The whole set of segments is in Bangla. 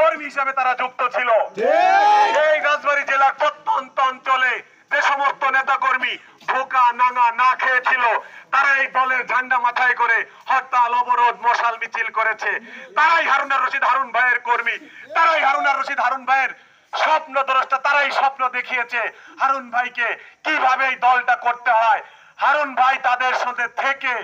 কর্মী হিসাবে তারা যুক্ত ছিল। এই রাজবাড়ী জেলার প্রত্যন্ত অঞ্চলে যে সমস্ত নেতা কর্মী ভোকা নাঙা না খেয়েছিল তারা এই দলের ঝান্ডা মাথায় করে হরতাল অবরোধ মশাল মিছিল করেছে। তারাই হারুনার রশিদ হারুন ভাইয়ের কর্মী। তারাই হারুনার রশিদ হারুন ভাইয়ের স্বপ্ন দ্রষ্টা তারাই স্বপ্ন দেখিয়েছে। হারুন ভাইকে কীভাবে এই দলটা করতে হয়? হারুন ভাই তাদের সাথে থেকে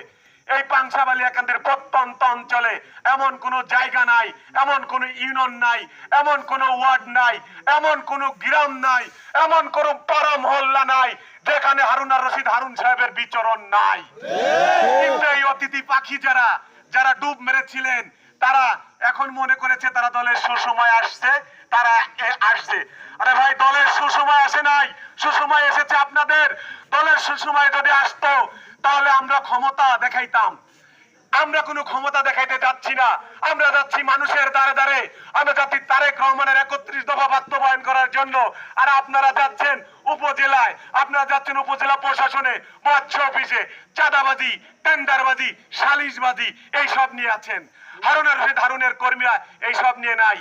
এই পাংশাবালিয়াকান্দের প্রত্যন্ত অঞ্চলে এমন কোন জায়গা নাই, এমন কোন ইউনিয়ন নাই, এমন কোন ওয়ার্ড নাই, এমন কোন গ্রাম নাই, এমন কোন পাড়া মহল্লা নাই, যেখানে হারুনার রশিদ হারুন সাহেবের বিচরণ নাই। কিন্তু এই অতিথি পাখি যারা যারা ডুব মেরেছিলেন, তারা এখন মনে করেছে তারা দলের সুসময় আসছে, তারা আসছে। আরে ভাই, দলের সুসময় আসে নাই, সুসময় এসেছে আপনাদের। দলের সুসময় যদি আসতো তাহলে আমরা ক্ষমতা দেখাইতাম। আমরা কোনো ক্ষমতা দেখাইতে যাচ্ছি না। আমরা যাচ্ছি মানুষের দ্বারে দ্বারে। আমরা যাচ্ছি তারেক রহমানের একত্রিশ দফা বাস্তবায়ন করার জন্য। আর আপনারা যাচ্ছেন উপজেলায়। আপনারা যাচ্ছেন উপজেলা প্রশাসনে। মৎস্য অফিসে। চাঁদাবাজি, টেন্ডারবাজি, সালিশবাজি এইসব নিয়ে আছেন। হারুনের রশিদ কর্মীরা এইসব নিয়ে নাই।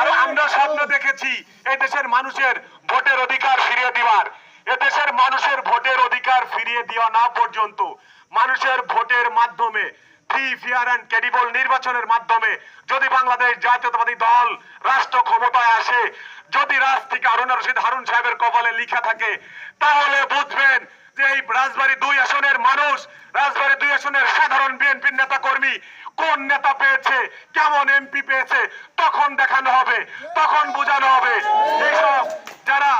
আর আমরা স্বপ্ন দেখেছি এই দেশের মানুষের ভোটের অধিকার ফিরিয়ে দিবার এদেশের মানুষের ভোটের অধিকার ফিরিয়ে দেওয়া না পর্যন্ত। মানুষের ভোটের মাধ্যমে নির্বাচনের মাধ্যমে যদি বাংলাদেশ জাতীয়তাবাদী দল রাষ্ট্র ক্ষমতায় আসে, যদি রাজ থেকে হারুন রশিদ হারুন সাহেবের কপালে লিখা থাকে, তাহলে বুঝবেন যে এই রাজবাড়ী দুই আসনের মানুষ, রাজবাড়ী দুই আসনের সাধারণ বিএনপির নেতা কর্মী কোন নেতা পেয়েছে, কেমন এমপি পেয়েছে, তখন দেখানো হবে, তখন বোঝানো হবে। এইসব যারা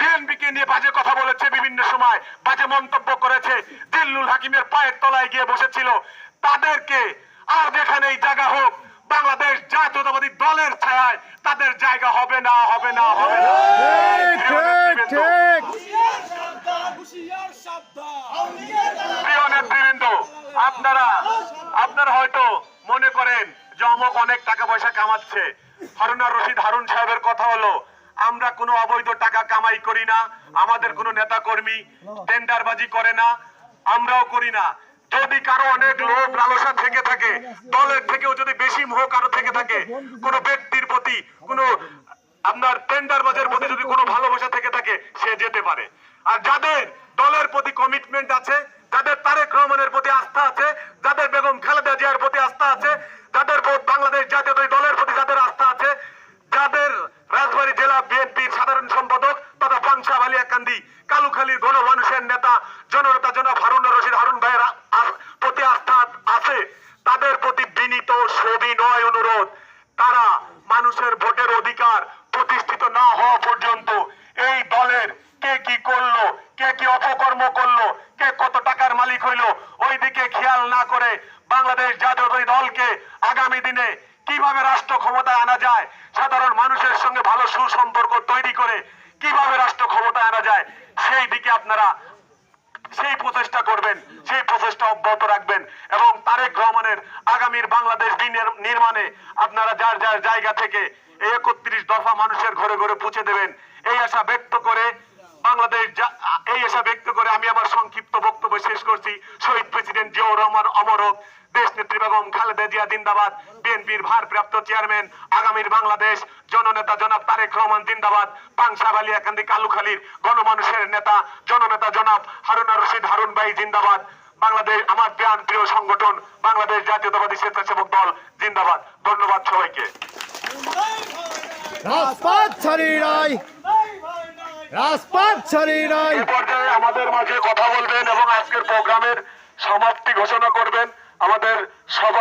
বিএনপিকে নিয়ে বাজে কথা বলেছে বিভিন্ন সময় বাজে মন্তব্য করেছে। দিল্লুল হাকিমের পায়ের তলায় গিয়ে বসেছিল। তাদেরকে আর যেখানেই জায়গা হোক বাংলাদেশ জাতীয়তাবাদী দলের ছায়ায় তাদের জায়গা হবে না হবে না হবে না। প্রিয় নেতৃবৃন্দ আপনারা আপনারা হয়তো মনে করেন যে অমক অনেক টাকা পয়সা কামাচ্ছে। হারুনার রশিদ হারুন সাহেবের কথা হলো আমরা কোনো অবৈধ টাকা কামাই করি না, আমাদের কোনো নেতা কর্মী টেন্ডারবাজি করে না, আমরাও করি না। যদি কারও অনেক লোভ লালসা থেকে থাকে, দলের থেকেও যদি বেশি মোহ কারও থেকে থাকে, কোনো ব্যক্তির প্রতি, কোনো আপনার টেন্ডার বাজার প্রতি যদি কোনো ভালোবাসা থেকে থাকে, সে যেতে পারে। আর যাদের দলের প্রতি কমিটমেন্ট আছে, যাদের তারেক রহমানের প্রতি আস্থা আছে, যাদের বেগম খালেদা জিয়ার প্রতি আস্থা আছে, যাদের বাংলাদেশ জাতীয় দলের প্রতি যাদের আস্থা আছে যাদের রাজবাড়ী জেলা বিএনপির সাধারণ সম্পাদক তথা পাংশা বালিয়াকান্দি কালুখালীর গণমানুষের নেতা জননেতা জনাব হারুন রশিদ, হারুন ভাইয়ের প্রতি আস্থা আছে। তাদের প্রতি বিনীত সবিনয় অনুরোধ। তারা মানুষের ভোটের অধিকার প্রতিষ্ঠিত না হওয়া পর্যন্ত এই দলের কে কি করল, কে কি অপকর্ম করল, কে কত টাকার মালিক হইল ওই দিকে খেয়াল না করে বাংলাদেশ জাতীয়তাবাদী দলকে আগামী দিনে কীভাবে রাষ্ট্র ক্ষমতায় আনা যায়, সাধারণ মানুষের সঙ্গে ভালো সুসম্পর্ক তৈরি করে কীভাবে রাষ্ট্র ক্ষমতায় আনা যায়, সেই দিকে আপনারা সেই প্রচেষ্টা করবেন, সেই প্রচেষ্টা অব্যাহত রাখবেন। এবং তারেক রহমানের আগামীর বাংলাদেশ নির্মাণে আপনারা যার যার জায়গা থেকে একত্রিশ দফা মানুষের ঘরে ঘরে পৌঁছে দেবেন, এই আশা ব্যক্ত করে বাংলাদেশ এই আশা ব্যক্ত করে আমি আমার সংক্ষিপ্ত বক্তব্য শেষ করছি। শহীদ প্রেসিডেন্ট জিয়াউর রহমান, অমর দেশ নেত্রী বেগম খালেদা জিয়া জিন্দাবাদ, বিএনপির ভারপ্রাপ্ত চেয়ারম্যান, আগামীর বাংলাদেশ জননেতা জনাব তারেক রহমান জিন্দাবাদ পাংশা বালিয়াকান্দি কালুখালীর গণমানুষের নেতা জননেতা জনাব হারুনা রশিদ হারুন ভাই জিন্দাবাদ, বাংলাদেশ আমার প্রাণ প্রিয় সংগঠন, বাংলাদেশ জাতীয়তাবাদী স্বেচ্ছাসেবক দল জিন্দাবাদ। ধন্যবাদ সবাইকে। রাজপথ ছাড়ি নাই রাজপথ ছাড়ি নাই। পর্যায়ে আমাদের মাঝে কথা বলবেন এবং আজকের প্রোগ্রামের সমাপ্তি ঘোষণা করবেন। আমাদের সভা